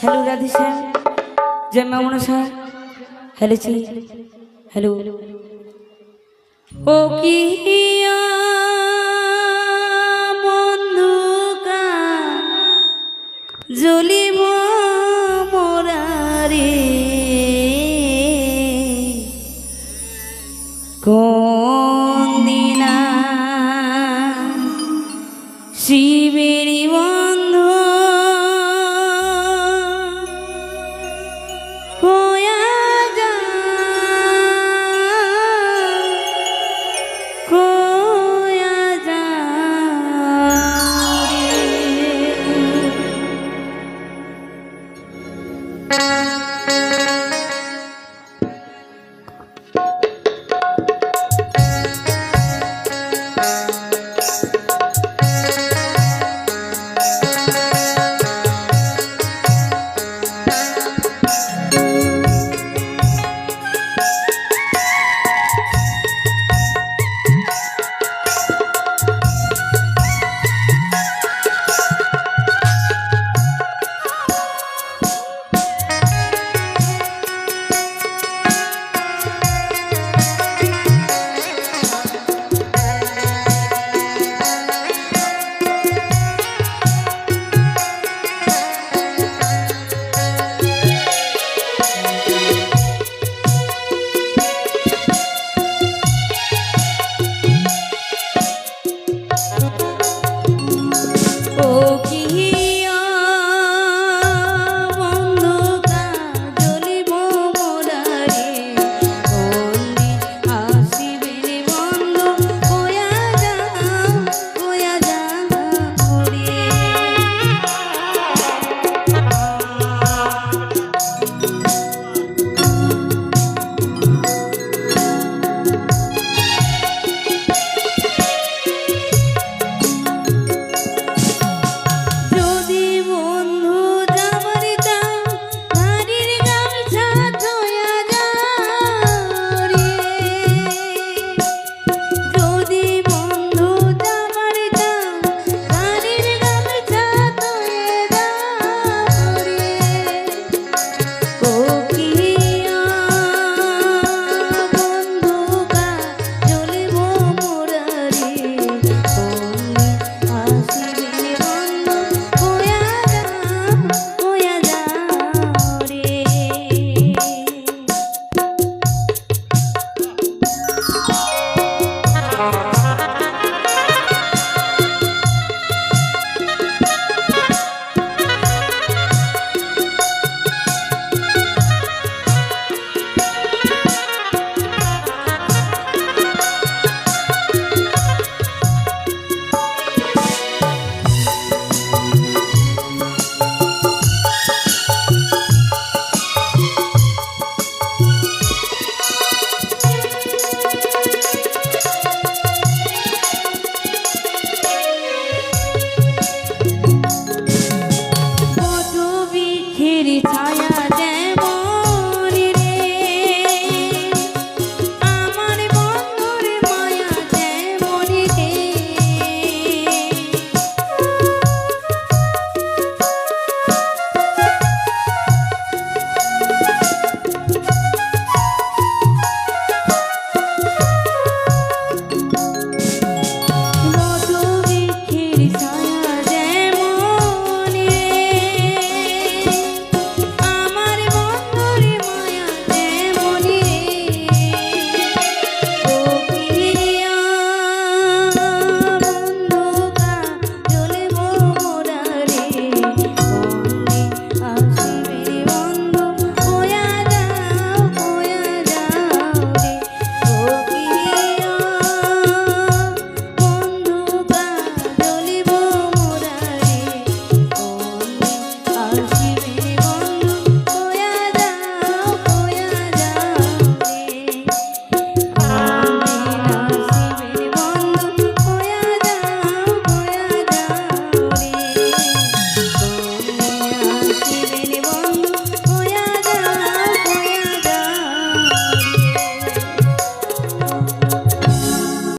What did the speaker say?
hello Radhe sir জয় মা sir hello চি হ্যালো ও কি